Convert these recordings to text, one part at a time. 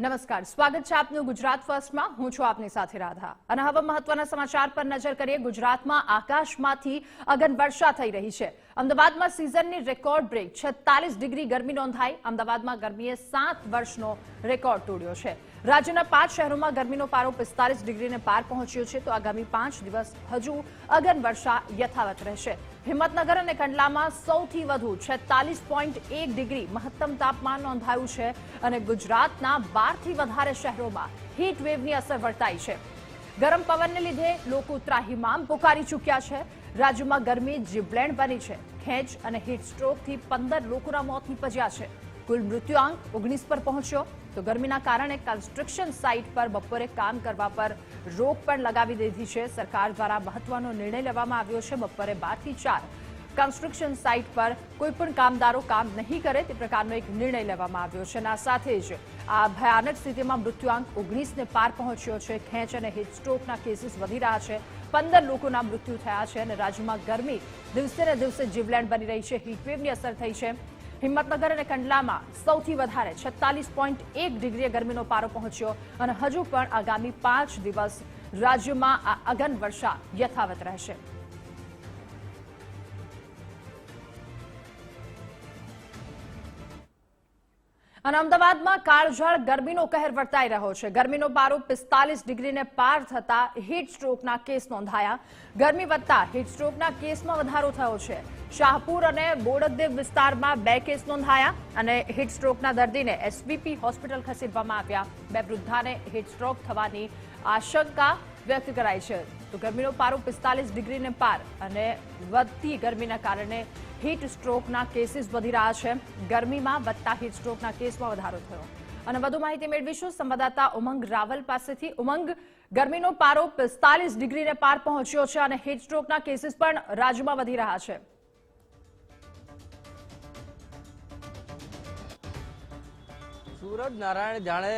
નમસ્કાર. સ્વાગત છે આપનું ગુજરાત ફર્સ્ટમાં. હું છું આપની સાથે રાધા. અને હવે મહત્વના સમાચાર પર નજર કરીએ. ગુજરાતમાં આકાશમાંથી અગનવર્ષા થઈ રહી છે. અમદાવાદમાં સિઝનની રેકોર્ડ બ્રેક છેતાલીસ ડિગ્રી ગરમી નોંધાઈ. અમદાવાદમાં ગરમીએ સાત વર્ષનો રેકોર્ડ તોડ્યો છે. રાજ્યના પાંચ શહેરોમાં ગરમીનો પારો પિસ્તાલીસ ડિગ્રીને પાર પહોંચ્યો છે, તો આગામી પાંચ દિવસ હજુ અગન વર્ષા યથાવત રહેશે. હિંમતનગર અને કંડલામાં સૌથી વધુ છેતાલીસ પોઈન્ટ એક ડિગ્રી મહત્તમ તાપમાન નોંધાયું છે અને ગુજરાતના બારથી વધારે શહેરોમાં હીટ વેવની અસર વર્તાઈ છે. ગરમ પવનને લીધે લોકો ત્રાહિમામ પુકારી ચૂક્યા છે. રાજ્યમાં ગરમી જીબ્લેન્ડ બની છે. ખેંચ અને હીટ સ્ટ્રોકથી પંદર લોકોના મોત નીપજ્યા છે. કુલ મૃત્યુઆંક ઓગણીસ પર પહોંચ્યો. તો ગરમીના કારણે કન્સ્ટ્રક્શન સાઇટ પર બપોરે કામ કરવા પર રોક પણ લગાવી દીધી છે. સરકાર દ્વારા મહત્વનો નિર્ણય લેવામાં આવ્યો છે. બપોરે બારથી ચાર કન્સ્ટ્રક્શન સાઇટ પર કોઈપણ કામદારો કામ નહીં કરે તે પ્રકારનો એક નિર્ણય લેવામાં આવ્યો છે અને આ સાથે જ આ ભયાનક સ્થિતિમાં મૃત્યુઆંક ઓગણીસને પાર પહોંચ્યો છે. ખેંચ અને હીટસ્ટ્રોકના કેસીસ વધી રહ્યા છે. પંદર લોકોના મૃત્યુ થયા છે અને રાજ્યમાં ગરમી દિવસે ને દિવસે જીવલેણ બની રહી છે. હીટવેવની અસર થઈ છે. હિંમતનગર અને કંડલામાં સૌથી વધારે છત્તાલીસ પોઈન્ટ એક ડિગ્રીએ ગરમીનો પારો પહોંચ્યો અને હજુ પણ આગામી પાંચ દિવસ રાજ્યમાં આ અગન વર્ષા યથાવત રહેશે. અને અમદાવાદમાં કાળઝાળ ગરમીનો કહેર વર્તાઈ રહ્યો છે. ગરમીનો પારો પિસ્તાલીસ ડિગ્રીને પાર થતા હીટ સ્ટ્રોકના કેસ નોંધાયા. ગરમી વધતા હીટ સ્ટ્રોકના કેસમાં વધારો થયો છે. શાહપુર અને બોડકદેવ વિસ્તારમાં બે કેસ નોંધાયા અને હીટ સ્ટ્રોકના દર્દીને એસવીપી હોસ્પિટલ ખસેડવામાં આવ્યા. બે વૃદ્ધાને હીટ સ્ટ્રોક થવાની આશંકા વ્યક્ત કરાઈ છે. તો ગરમીનો પારો પિસ્તાલીસ ડિગ્રીને પાર અને વધતી ગરમીના કારણે હીટ સ્ટ્રોકના કેસીસ વધી રહ્યા છે. ગરમીમાં વધતા હીટ સ્ટ્રોકના કેસમાં વધારો થયો. અને વધુ માહિતી મેળવીશું સંવાદદાતા ઉમંગ રાવલ પાસેથી. ઉમંગ, ગરમીનો પારો પિસ્તાલીસ ડિગ્રીને પાર પહોંચ્યો છે અને હીટ સ્ટ્રોકના કેસીસ પણ રાજ્યમાં વધી રહ્યા છે. સુરજ નારાયણ જાણે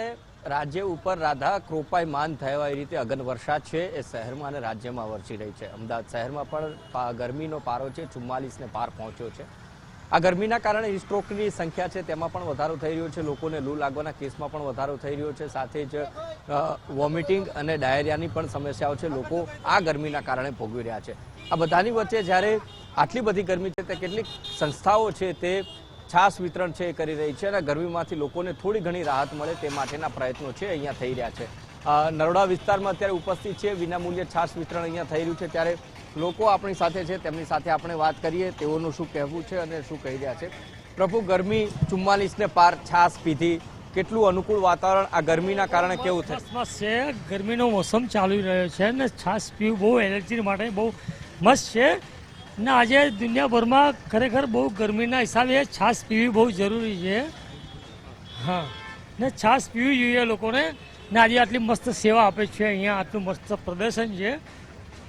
રાજ્ય ઉપર રાધા કૃપાયમાન થયા, એ રીતે અગન વર્ષા છે, એ શહેરમાં અને રાજ્યમાં વરસી રહી છે. અમદાવાદ શહેરમાં પણ ગરમીનો પારો છે ચુમ્માલીસને પાર પહોંચ્યો છે. આ ગરમીના કારણે સ્ટ્રોકની સંખ્યા છે, તેમાં પણ વધારો થઈ રહ્યો છે, લોકોને લૂ લાગવાના કેસમાં પણ વધારો થઈ રહ્યો છે, સાથે જ વોમિટિંગ અને ડાયરિયાની પણ સમસ્યાઓ છે, લોકો આ ગરમીના કારણે ભોગવી રહ્યા છે. આ બધાની વચ્ચે જ્યારે આટલી બધી ગરમી છે, તે કેટલીક સંસ્થાઓ છે, તે છાસ વિતરણ છે એ કરી રહી છે અને ગરમીમાંથી લોકોને થોડી ઘણી રાહત મળે તે માટેના પ્રયત્નો છે અહીંયા થઈ રહ્યા છે. નરોડા વિસ્તારમાં અત્યારે ઉપસ્થિત છે, વિનામૂલ્યે છાસ વિતરણ અહીંયા થઈ રહ્યું છે. ત્યારે લોકો આપણી સાથે છે, તેમની સાથે આપણે વાત કરીએ, તેઓનું શું કહેવું છે અને શું કહી રહ્યા છે. પ્રભુ, ગરમી ચુમ્માલીસને પાર છાસ પીધી. કેટલું અનુકૂળ વાતાવરણ આ ગરમીના કારણે કેવું થશે મસ્ત છે. ગરમીનો મોસમ ચાલી રહ્યો છે ને છાશ પીવું બહુ એલર્જી માટે બહુ મસ્ત છે. ને, આજે દુનિયાભરમાં ખરેખર બહુ ગરમીના હિસાબે છાશ પીવી બહુ જરૂરી છે. હા. ને છાશ પીવી જોઈએ લોકોને. ને આજે આટલી મસ્ત સેવા આપે છે અહીંયા, આટલું મસ્ત પ્રદર્શન છે.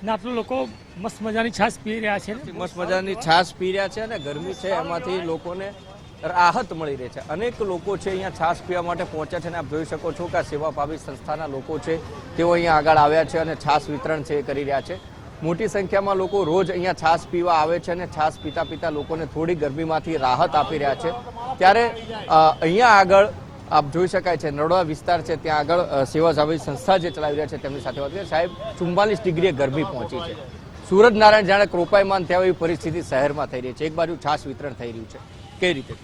ને આટલું લોકો મસ્ત મજાની છાશ પી રહ્યા છે મસ્ત મજાની છાશ પી રહ્યા છે અને ગરમી છે, એમાંથી લોકોને રાહત મળી રહી છે. અનેક લોકો છે અહીંયા છાશ પીવા માટે પહોંચ્યા છે અને આપ જોઈ શકો છો કે આ સેવાભાવી સંસ્થાના લોકો છે, તેઓ અહીંયા આગળ આવ્યા છે અને છાશ વિતરણ છે એ કરી રહ્યા છે. મોટી સંખ્યામાં લોકો રોજ અહીંયા છાશ પીવા આવે છે અને છાશ પીતા પીતા લોકોને થોડી ગરમીમાંથી રાહત આપી રહ્યા છે. ત્યારે અહીંયા આગળ આપ જોઈ શકાય છે, નરોડા વિસ્તાર છે, ત્યાં આગળ સેવા સેવાભાવી સંસ્થા જે ચલાવી રહ્યા છે તેમની સાથે વાત કરીએ. સાહેબ ચુમ્માલીસ ડિગ્રીએ ગરમી પહોંચી છે. સુરજ નારાયણ જાણે કૃપાયમાન થયા એવી પરિસ્થિતિ શહેરમાં થઈ રહી છે. એક બાજુ છાશ વિતરણ થઈ રહ્યું છે. કઈ રીતે?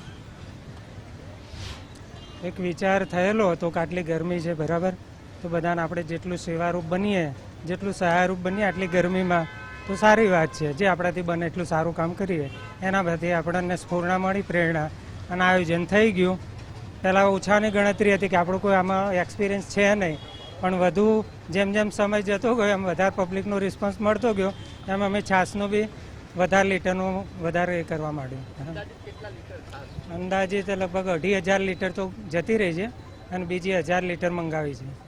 એક વિચાર થયેલો હતો કે આટલી ગરમી છે, બરાબર? તો બધાને આપણે જેટલું સેવારૂપ બનીએ જેટલું સહાયરૂપ બનીએ આટલી ગરમીમાં, તો સારી વાત છે. જે આપણાથી બને એટલું સારું કામ કરીએ. એના બધી આપણને સ્ફૂર્ણા મળી, પ્રેરણા અને આયોજન થઈ ગયું. પહેલાં ઓછાની ગણતરી હતી કે આપણું કોઈ આમાં એક્સપિરિયન્સ છે નહીં. પણ વધુ જેમ જેમ સમય જતો ગયો, એમ વધારે પબ્લિકનો રિસ્પોન્સ મળતો ગયો, એમ અમે છાસનું બી વધારે લીટરનું વધારે એ કરવા માંડ્યું. અંદાજે લગભગ અઢી હજાર લીટર તો જતી રહી છે અને બીજી હજાર લીટર મંગાવી છે.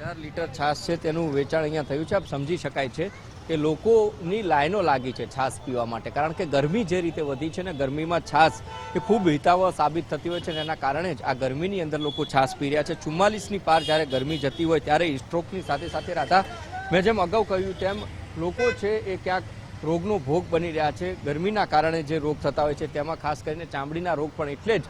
હજાર લીટર છાશ છે, તેનું વેચાણ અહીંયા થયું છે. આપ સમજી શકાય છે કે લોકોની લાઈનો લાગી છે છાશ પીવા માટે. કારણ કે ગરમી જે રીતે વધી છે ને, ગરમીમાં છાશ એ ખૂબ હિતાવહ સાબિત થતી હોય છે ને, એના કારણે જ આ ગરમીની અંદર લોકો છાશ પી રહ્યા છે. ચુમ્માલીસની પાર જ્યારે ગરમી જતી હોય ત્યારે સ્ટ્રોકની સાથે સાથે રાધા, મેં જેમ અગાઉ કહ્યું તેમ લોકો છે એ ક્યાંક રોગનો ભોગ બની રહ્યા છે. ગરમીના કારણે જે રોગ થતા હોય છે, તેમાં ખાસ કરીને ચામડીના રોગ પણ એટલે જ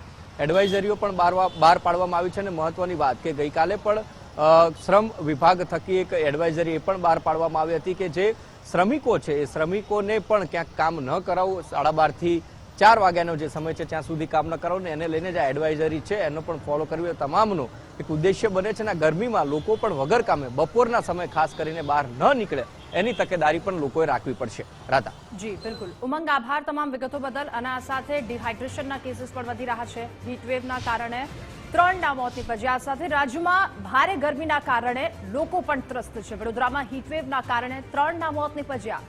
એડવાઇઝરીઓ પણ બહાર બહાર પાડવામાં આવી છે. અને મહત્વની વાત કે ગઈકાલે પણ શ્રમ વિભાગ થકી એક એડવાઇઝરી એ પણ બહાર પાડવામાં આવી હતી કે જે શ્રમિકો છે, એ શ્રમિકોને પણ ક્યાંક કામ ન કરાવવું, સાડા બારથી ચાર વાગ્યાનો જે સમય છે, ત્યાં સુધી કામ ન કરો ને એને લઈને જે એડવાઇઝરી છે, એનો પણ ફોલો કરવી તમામનું. એક ઉદ્દેશ્ય બને છે ને ગરમીમાં લોકો પણ વગર કામે બપોરના સમય ખાસ કરીને બહાર ન નીકળે, એની તકેદારી પણ લોકોએ રાખવી પડશે. રાધા. જી, બિલકુલ. ઉમંગ આભાર તમામ વિગતો બદલ અને આ સાથે ડિહાઇડ્રેશનના કેસીસ પણ વધી રહ્યા છે. હીટવેવના કારણે ત્રણના મોત નીપજ્યા સાથે રાજ્યમાં ભારે ગરમીના કારણે લોકો પણ ત્રસ્ત છે. વડોદરામાં હીટવેવના કારણે ત્રણના મોત નીપજ્યા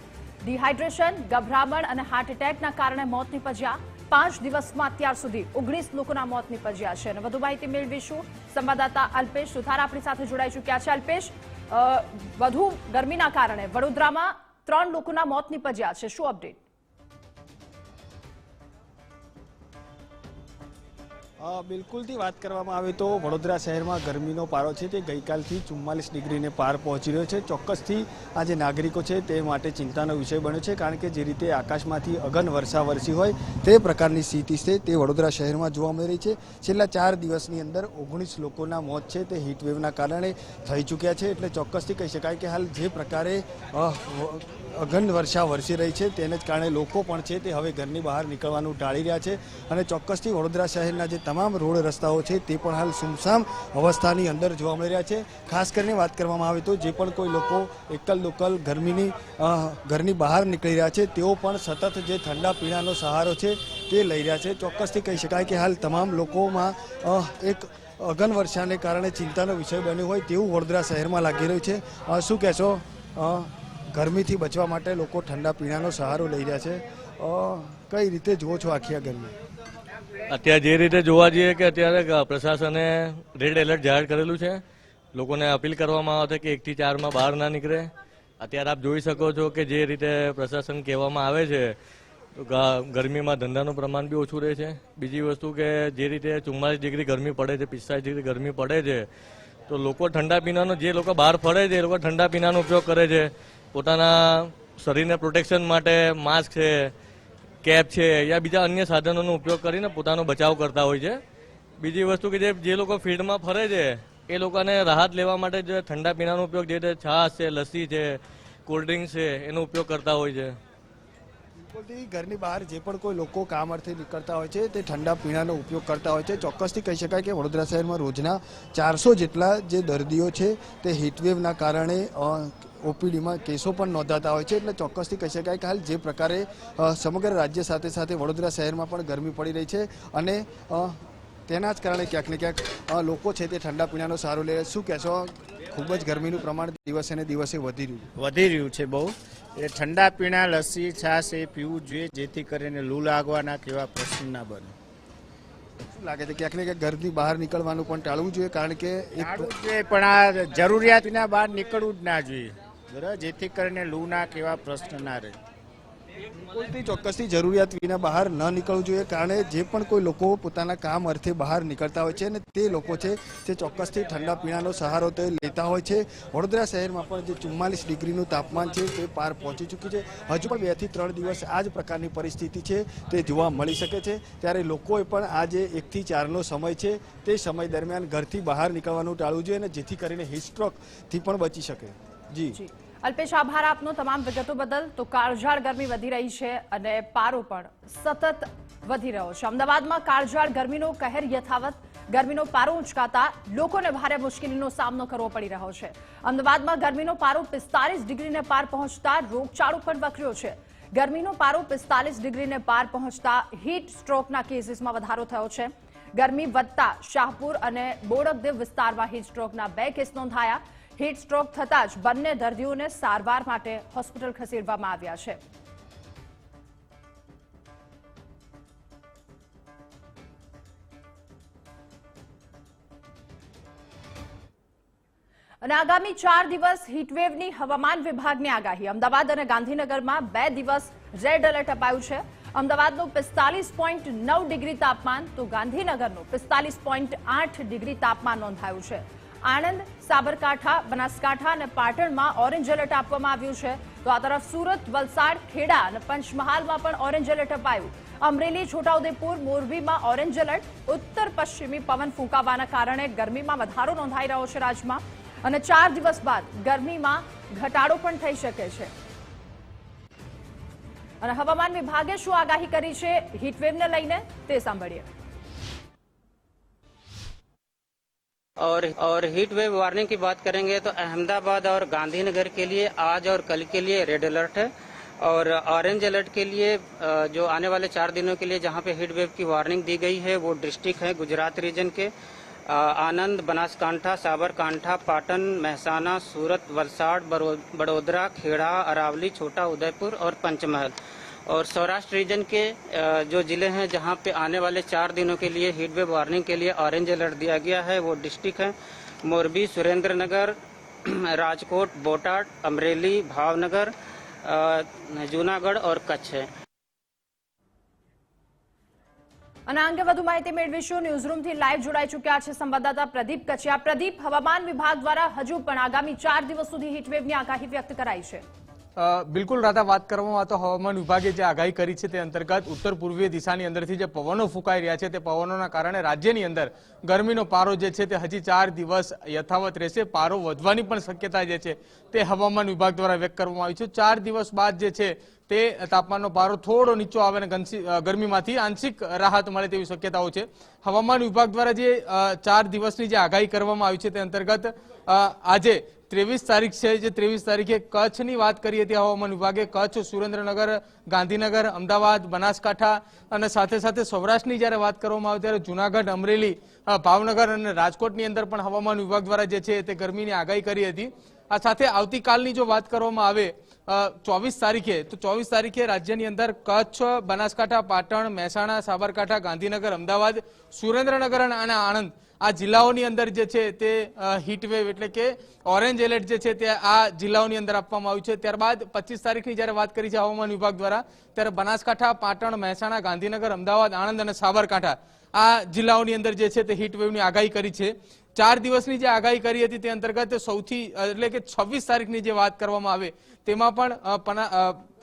ડિહાઇડ્રેશન ગભરામણ અને હાર્ટ એટેકના કારણે મોત નીપજ્યા. પાંચ દિવસમાં અત્યાર સુધી ઓગણીસ લોકોના મોત નીપજ્યા છે. અને વધુ માહિતી મેળવીશું. સંવાદદાતા અલ્પેશ સુથાર આપણી સાથે જોડાઈ ચૂક્યા છે. અલ્પેશ વધુ ગરમીના કારણે વડોદરામાં ત્રણ લોકોના મોત નીપજ્યા છે. શું અપડેટ બિલકુલથી વાત કરવામાં આવે તો વડોદરા શહેરમાં ગરમીનો પારો છે તે ગઈકાલથી ચુમ્માલીસ ડિગ્રીને પાર પહોંચી રહ્યો છે. ચોક્કસથી આ જે નાગરિકો છે તે માટે ચિંતાનો વિષય બન્યો છે કારણ કે જે રીતે આકાશમાંથી અગન વર્ષા વરસી હોય તે પ્રકારની સ્થિતિ છે તે વડોદરા શહેરમાં જોવા મળી રહી છે. છેલ્લા ચાર દિવસની અંદર ઓગણીસ લોકોના મોત છે તે હીટવેવના કારણે થઈ ચૂક્યા છે એટલે ચોક્કસથી કહી શકાય કે હાલ જે પ્રકારે અગન વર્ષા વરસી રહી છે તેને જ કારણે લોકો પણ છે તે હવે ઘરની બહાર નીકળવાનું ટાળી રહ્યા છે. અને ચોક્કસથી વડોદરા શહેરના જે તમામ રોડ રસ્તાઓ છે તે પણ હાલ સુમસામ અવસ્થાની અંદર જોવા મળી રહ્યા છે. ખાસ કરીને વાત કરવામાં આવે તો જે પણ કોઈ લોકો એકલ દોકલ ગરમીની ઘરની બહાર નીકળી રહ્યા છે, તેઓ પણ સતત જે ઠંડા પીણાનો સહારો છે તે લઈ રહ્યા છે. ચોક્કસથી કહી શકાય કે હાલ તમામ લોકોમાં એક અગન વર્ષાને કારણે ચિંતાનો વિષય બન્યો હોય તેવું વડોદરા શહેરમાં લાગી રહ્યું છે. શું કહેશો? ગરમીથી બચવા માટે લોકો ઠંડા પીણાનો સહારો લઈ રહ્યા છે. કઈ રીતે જુઓ છો આખી આ ગરમી? અત્યારે જે રીતે જોવા જઈએ કે અત્યારે પ્રશાસને રેડ એલર્ટ જાહેર કરેલું છે. લોકોને અપીલ કરવામાં આવે છે કે એકથી ચારમાં બહાર ના નીકળે. અત્યારે આપ જોઈ શકો છો કે જે રીતે પ્રશાસન કહેવામાં આવે છે ગરમીમાં ધંધાનું પ્રમાણ બી ઓછું રહે છે. બીજી વસ્તુ કે જે રીતે ચુમ્માલીસ ડિગ્રી ગરમી પડે છે, પિસ્તાલીસ ડિગ્રી ગરમી પડે છે, તો લોકો ઠંડા પીણાનો, જે લોકો બહાર ફરે છે એ લોકો ઠંડા પીણાનો ઉપયોગ કરે છે. પોતાના શરીરને પ્રોટેક્શન માટે માસ્ક છે કેપ છે યા બીજા અન્ય સાધનોનો ઉપયોગ કરીને પોતાનો બચાવ કરતા હોય છે. બીજી વસ્તુ કે જે જે લોકો ફિલ્ડમાં ફરે છે, એ લોકોને રાહત લેવા માટે જે ઠંડા પીણાનો ઉપયોગ જે રીતે છાશ છે, લસ્સી છે, કોલ્ડ છે, એનો ઉપયોગ કરતા હોય છે. બિલકુલથી ઘરની બહાર જે પણ કોઈ લોકો કામ અર્થે નીકળતા હોય છે, તે ઠંડા પીણાનો ઉપયોગ કરતા હોય છે. ચોક્કસથી કહી શકાય કે વડોદરા શહેરમાં રોજના ચારસો જેટલા જે દર્દીઓ છે, તે હીટવેવના કારણે ઓપીડીમાં કેસો પણ નોંધાતા હોય છે. એટલે ચોક્કસથી કહી શકાય કે હાલ જે પ્રકારે સમગ્ર રાજ્ય સાથે સાથે વડોદરા શહેરમાં પણ ગરમી પડી રહી છે અને તેના જ કારણે ક્યાંક ને ક્યાંક લોકો છે તે ઠંડા પીણાનો સારો લે. શું કહેશો? ખૂબ જ ગરમીનું પ્રમાણ દિવસે ને દિવસે વધી રહ્યું વધી રહ્યું છે બહુ. એટલે ઠંડા પીણા લસ્સી છાશ એ પીવું જોઈએ જેથી કરીને લૂ લાગવાના કેવા પ્રશ્ન ના બને. શું લાગે છે ક્યાંક ને ક્યાંક ઘરની બહાર નીકળવાનું પણ ટાળવું જોઈએ કારણ કે ટાળવું જોઈએ પણ આ જરૂરિયાત વિના બહાર નીકળવું જ ના જોઈએ. બરાબર? જેથી કરીને લૂ ના કેવા પ્રશ્ન ના રહે. બિલકુલથી ચોક્કસથી જરૂરિયાત વિના બહાર ન નીકળવું જોઈએ, કારણ જે પણ કોઈ લોકો પોતાના કામ અર્થે બહાર નીકળતા હોય છે અને તે લોકો છે તે ચોક્કસથી ઠંડા પીણાનો સહારો તે લેતા હોય છે. વડોદરા શહેરમાં પણ જે ચુમ્માલીસ ડિગ્રીનું તાપમાન છે તે પાર પહોંચી ચૂક્યું છે. હજુ પણ બેથી ત્રણ દિવસ આ જ પ્રકારની પરિસ્થિતિ છે તે જોવા મળી શકે છે. ત્યારે લોકોએ પણ આ જે એકથી ચારનો સમય છે તે સમય દરમિયાન ઘરથી બહાર નીકળવાનું ટાળવું જોઈએ અને જેથી કરીને હિટસ્ટ્રોકથી પણ બચી શકે. જી. અલ્પેશ, આભાર આપનો તમામ વિગતો બદલ. તો કાળઝાળ ગરમી વધી રહી છે અને પારો પણ સતત વધી રહ્યો છે. અમદાવાદમાં કાળઝાળ ગરમીનો કહેર યથાવત. ગરમીનો પારો ઉંચકાતા લોકોને ભારે મુશ્કેલીનો સામનો કરવો પડી રહ્યો છે. અમદાવાદમાં ગરમીનો પારો પિસ્તાલીસ ડિગ્રીને પાર પહોંચતા રોગચાળો પણ વકર્યો છે. ગરમીનો પારો પિસ્તાલીસ ડિગ્રીને પાર પહોંચતા હીટ સ્ટ્રોકના કેસીસમાં વધારો થયો છે. ગરમી વધતા શાહપુર અને બોડકદેવ વિસ્તારમાં હીટ સ્ટ્રોકના બે કેસ નોંધાયા. હીટ સ્ટ્રોક થતાં જ બંને દર્દીઓને સારવાર માટે હોસ્પિટલ ખસેડવામાં આવ્યા છે. અને આગામી ચાર દિવસ હીટવેવની હવામાન વિભાગની આગાહી. અમદાવાદ અને ગાંધીનગરમાં બે દિવસ રેડ એલર્ટ અપાયું છે. અમદાવાદનું પિસ્તાલીસ પોઈન્ટ નવ ડિગ્રી તાપમાન તો ગાંધીનગરનું પિસ્તાલીસ પોઈન્ટ આઠ ડિગ્રી તાપમાન નોંધાયું છે. આણંદ, સાબરકાંઠા, બનાસકાંઠા અને પાટણમાં ઓરેન્જ એલર્ટ આપવામાં આવ્યું છે. તો આ તરફ સુરત, વલસાડ, ખેડા અને પંચમહાલમાં પણ ઓરેન્જ એલર્ટ અપાયું. અમરેલી, છોટાઉદેપુર, મોરબીમાં ઓરેન્જ એલર્ટ. ઉત્તર પશ્ચિમી પવન ફૂંકાવાના કારણે ગરમીમાં વધારો નોંધાઈ રહ્યો છે રાજ્યમાં. અને ચાર દિવસ બાદ ગરમીમાં ઘટાડો પણ થઈ શકે છે. અને હવામાન વિભાગે શું આગાહી કરી છે? હીટવેવને લઈને તે સાંભળીએ. और और हीट वेव वार्निंग की बात करेंगे तो अहमदाबाद और गांधीनगर के लिए आज और कल के लिए रेड अलर्ट है। और ऑरेंज अलर्ट के लिए जो आने वाले चार दिनों के लिए जहाँ पे हीट वेव की वार्निंग दी गई है, वो डिस्ट्रिक्ट है गुजरात रीजन के। आनंद, बनासकांठा, साबरकांठा, पाटन, महसाना, सूरत, वलसाड़ बड़ोदरा, खेड़ा, अरावली, छोटा उदयपुर और पंचमहल। और सौराष्ट्र रीजन के अ, जो जिले हैं जहां पे आने वाले चार दिनों के लिए हीट वेव वार्निंग के लिए ऑरेंज अलर्ट दिया गया है वो डिस्ट्रिक्ट है मोरबी सुरेंद्र नगर राजकोट बोटाड अमरेली भावनगर अ, जूनागढ़ और कच्छ है અને આ અંગે વધુ માહિતી મેળવીશું ન્યૂઝરૂમથી લાઈવ જોડાઈ ચૂક્યા છે સંવાદદાતા પ્રદીપ કચિયા પ્રદીપ હવામાન વિભાગ દ્વારા હજુ પણ આગામી ચાર દિવસ સુધી હીટવેવની આગાહી વ્યક્ત કરાઈ છે અ, બિલકુલ રાધા, વાત કરવામાં તો હવામાન વિભાગે જે આગાહી કરી છે તે અંતર્ગત ઉત્તર પૂર્વીય દિશાની અંદરથી જે પવનો ફૂંકાઈ રહ્યા છે તે પવનોના કારણે રાજ્યની અંદર ગરમીનો પારો જે છે તે હજી ચાર દિવસ યથાવત રહેશે. પારો વધવાની પણ શક્યતા જે છે તે હવામાન વિભાગ દ્વારા વ્યક્ત કરવામાં આવી છે. ચાર દિવસ બાદ જે છે તે તાપમાનનો પારો થોડો નીચો આવે અને ગરમીમાંથી આંશિક રાહત મળે તેવી શક્યતાઓ છે. હવામાન વિભાગ દ્વારા જે ચાર દિવસની જે આગાહી કરવામાં આવી છે તે અંતર્ગત આજે ત્રેવીસ તારીખ છે, જે ત્રેવીસ તારીખે કચ્છની વાત કરી હતી હવામાન વિભાગે કચ્છ, સુરેન્દ્રનગર, ગાંધીનગર, અમદાવાદ, બનાસકાંઠા અને સાથે સાથે સૌરાષ્ટ્રની જ્યારે વાત કરવામાં આવે ત્યારે જુનાગઢ, અમરેલી ભાવનગર અને રાજકોટની અંદર પણ હવામાન વિભાગ દ્વારા જે છે તે ગરમીની આગાહી કરી હતી. આ સાથે આવતીકાલની જો વાત કરવામાં આવે ચોવીસ તારીખે, તો ચોવીસ તારીખે રાજ્યની અંદર કચ્છ, બનાસકાંઠા, પાટણ, મહેસાણા, સાબરકાંઠા, ગાંધીનગર, અમદાવાદ, સુરેન્દ્રનગર અને આણંદ આ જિલ્લાઓની અંદર જે છે તે હીટવેવ એટલે કે ઓરેન્જ એલર્ટ જે છે તે આ જિલ્લાઓની અંદર આપવામાં આવ્યું છે. ત્યારબાદ પચીસ તારીખની જ્યારે વાત કરી છે હવામાન વિભાગ દ્વારા, ત્યારે બનાસકાંઠા, પાટણ, મહેસાણા, ગાંધીનગર, અમદાવાદ, આણંદ અને સાબરકાંઠા આ જિલ્લાઓની અંદર જે છે તે હીટવેવની આગાહી કરી છે. ચાર દિવસની જે આગાહી કરી હતી તે અંતર્ગત સૌથી એટલે કે છવ્વીસ તારીખની જે વાત કરવામાં આવે, તેમાં પણ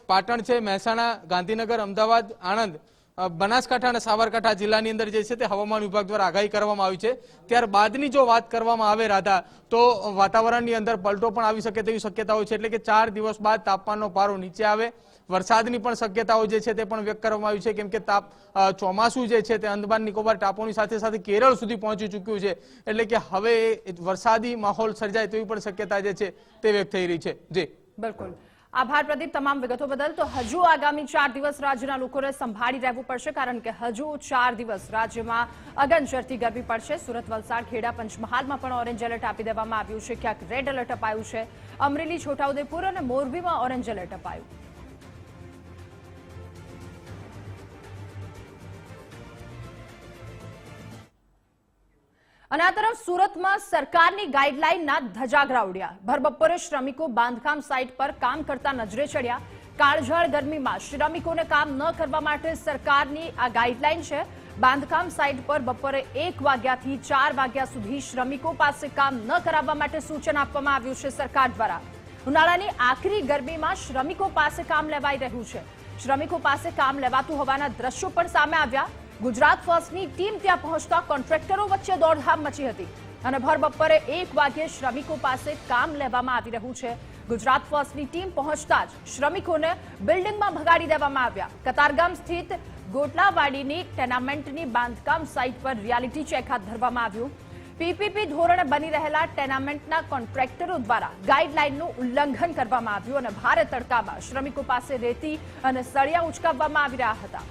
પાટણ છે, મહેસાણા, ગાંધીનગર, અમદાવાદ, આણંદ બનાસકાંઠા અને સાબરકાંઠા જિલ્લાની અંદર જે છે તે હવામાન વિભાગ દ્વારા આગાહી કરવામાં આવી છે. ત્યારબાદની જો વાત કરવામાં આવે રાધા, તો વાતાવરણની અંદર પલટો પણ આવી શકે તેવી શક્યતાઓ છે. એટલે કે ચાર દિવસ બાદ તાપમાનનો પારો નીચે આવે. વરસાદની પણ શક્યતાઓ જે છે તે પણ વ્યક્ત કરવામાં આવી છે. કેમ કે તાપ ચોમાસું જે છે તે અંદમાન નિકોબાર ટાપુની સાથે સાથે કેરળ સુધી પહોંચી ચૂક્યું છે. એટલે કે હવે વરસાદી માહોલ સર્જાય તેવી પણ શક્યતા જે છે તે વ્યક્ત થઈ રહી છે. જી. બિલકુલ. આભાર પ્રદીપ, તમામ વિગતો બદલ. તો હજુ આગામી ચાર દિવસ રાજ્યના લોકોને સંભાળી રહેવું પડશે, કારણ કે હજુ ચાર દિવસ રાજ્યમાં અગનચરતી ગરમી પડશે. સુરત, વલસાડ, ખેડા, પંચમહાલમાં પણ ઓરેન્જ એલર્ટ આપી દેવામાં આવ્યું છે. ક્યાંક રેડ એલર્ટ અપાયું છે. અમરેલી, છોટાઉદેપુર અને મોરબીમાં ઓરેન્જ એલર્ટ અપાયું. અને આ તરફ સુરતમાં સરકારની ગાઈડલાઈનના ધજાગરા ઉડ્યા. ભરબપોરે શ્રમિકો બાંધકામ સાઇટ પર કામ કરતા નજરે ચડ્યા. કાળઝાળ ગરમીમાં શ્રમિકોને કામ ન કરવા માટે સરકારની આ ગાઈડલાઈન છે. બાંધકામ સાઇટ પર બપોરે એક વાગ્યાથી ચાર વાગ્યા સુધી શ્રમિકો પાસે કામ ન કરાવવા માટે સૂચન આપવામાં આવ્યું છે સરકાર દ્વારા. ઉનાળાની આખરી ગરમીમાં શ્રમિકો પાસે કામ લેવાઈ રહ્યું છે. શ્રમિકો પાસે કામ લેવાતું હોવાના દ્રશ્યો પણ સામે આવ્યા. ગુજરાત ફર્સ્ટની ટીમ ત્યાં પહોંચતા કોન્ટ્રાક્ટરો વચ્ચે દોડધામ મચી હતી અને ભર બપોરે એક વાગ્યે શ્રમિકો પાસે કામ લેવામાં આવી રહ્યું છે. ગુજરાત ફર્સ્ટની ટીમ પહોંચતા જ શ્રમિકોને બિલ્ડિંગમાં ભગાડી દેવામાં આવ્યા. કતારગામ સ્થિત ગોટલાવાડીની ટેનામેન્ટની બાંધકામ સાઇટ પર રિયાલિટી ચેક હાથ ધરવામાં આવ્યું. પીપીપી ધોરણે બની રહેલા ટેનામેન્ટના કોન્ટ્રાક્ટરો દ્વારા ગાઈડલાઈનનું ઉલ્લંઘન કરવામાં આવ્યું અને ભારે તડકામાં શ્રમિકો પાસે રેતી અને સળિયા ઉચકાવવામાં આવી રહ્યા હતા.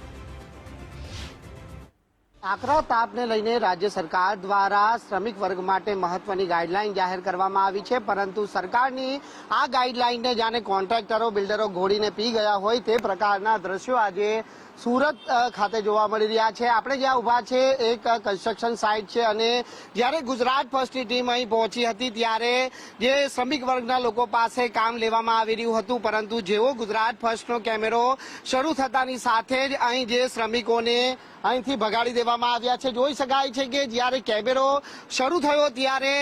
આકરા તાપને લઈને રાજ્ય સરકાર દ્વારા શ્રમિક વર્ગ માટે મહત્વની ગાઈડલાઈન જાહેર કરવામાં આવી છે, પરંતુ સરકારની આ ગાઈડલાઈનને જાણે કોન્ટ્રાક્ટરો, બિલ્ડરો ઘોડીને પી ગયા હોય તે પ્રકારના દ્રશ્યો આજે સુરત ખાતે જોવા મળી રહ્યા છે. આપણે જ્યાં ઊભા છે, એક કન્સ્ટ્રક્શન સાઇટ છે અને જ્યારે ગુજરાત ફર્સ્ટની ટીમ અહીં પહોંચી હતી ત્યારે જે શ્રમિક વર્ગના લોકો પાસે કામ લેવામાં આવી રહ્યું હતું, પરંતુ જેવો ગુજરાત ફર્સ્ટનો કેમેરો શરૂ થતાની સાથે જ અહીં જે શ્રમિકોને અહીંથી ભગાડી દેવામાં આવ્યા છે. જોઈ શકાય છે કે જ્યારે કેમેરો શરૂ થયો ત્યારે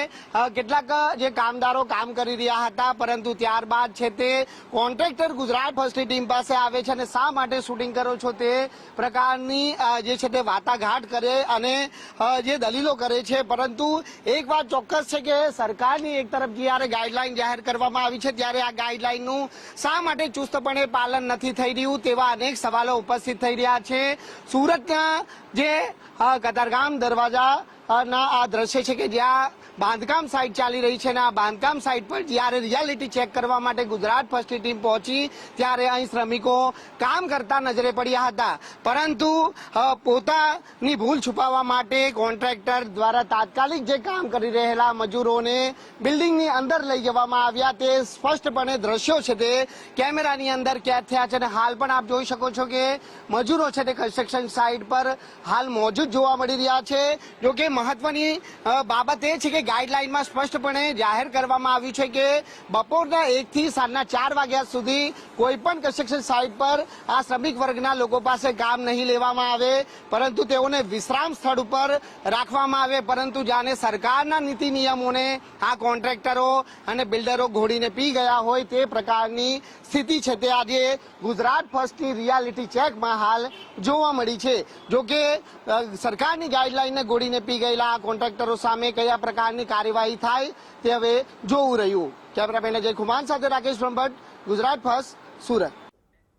કેટલાક જે કામદારો કામ કરી રહ્યા હતા, પરંતુ ત્યારબાદ છે તે કોન્ટ્રાક્ટર ગુજરાત ફર્સ્ટની ટીમ પાસે આવે છે અને શા માટે શૂટિંગ કરો છો તે પ્રકારની જે છે તે વાટાઘાટ કરે અને જે દલીલો કરે છે. પરંતુ એક વાત ચોક્કસ છે કે સરકારની એક તરફ જ્યારે ગાઈડલાઈન જાહેર કરવામાં આવી છે, ત્યારે આ ગાઈડલાઈનનું શા માટે ચુસ્તપણે પાલન નથી થઈ રહ્યું તેવા અનેક સવાલો ઉપસ્થિત થઈ રહ્યા છે. સુરતના જે કતારગામ દરવાજા ના, આ દ્રશ્ય છે કે જ્યાં બાંધકામ સાઇટ ચાલી રહી છે અને આ બાંધકામ સાઇટ પર જ્યારે રિયાલિટી ચેક કરવા માટે ગુજરાત ફર્સ્ટની ટીમ પહોંચી, ત્યારે અહીં શ્રમિકો કામ કરતા નજરે પડ્યા હતા. પરંતુ પોતાની ભૂલ છુપાવવા માટે કોન્ટ્રાક્ટર દ્વારા તાત્કાલિક જે કામ કરી રહેલા મજૂરોને બિલ્ડિંગની અંદર લઈ જવામાં આવ્યા. તે સ્પષ્ટપણે દ્રશ્યો છે તે કેમેરાની અંદર કેદ થયા છે અને હાલ પણ આપ જોઈ શકો છો કે મજૂરો છે તે કન્સ્ટ્રક્શન સાઇટ પર હાલ મોજૂદ જોવા મળી રહ્યા છે. જો કે મહત્વની બાબત એ છે કે ગાઈડલાઈનમાં સ્પષ્ટપણે જાહેર કરવામાં આવ્યું છે કે બપોરના એક થી સાંજના ચાર વાગ્યા સુધી કોઈ પણ કન્સ્ટ્રક્શન સાઇટ પર આ શ્રમિક વર્ગના લોકો પાસે કામ નહીં લેવામાં આવે, પરંતુ તેઓને વિશ્રામ સ્થળ ઉપર રાખવામાં આવે. પરંતુ જાણે સરકારના નીતિ નિયમોને આ કોન્ટ્રાક્ટરો અને બિલ્ડરો ઘોડીને પી ગયા હોય તે પ્રકારની સ્થિતિ છે. તે આજે ગુજરાત ફર્સ્ટની રિયાલિટી ચેકમાં હાલ જોવા મળી છે. જોકે સરકારની ગાઈડલાઈનને ગોળીને પી ગયેલા કોન્ટ્રાક્ટરો સામે કયા પ્રકારની કાર્યવાહી થાય તે હવે જોવું રહ્યું. કેમેરામેન અજય ખુમાન સાથે રાકેશ બ્રહ્મભટ્ટ, ગુજરાત ફર્સ્ટ, સુરત.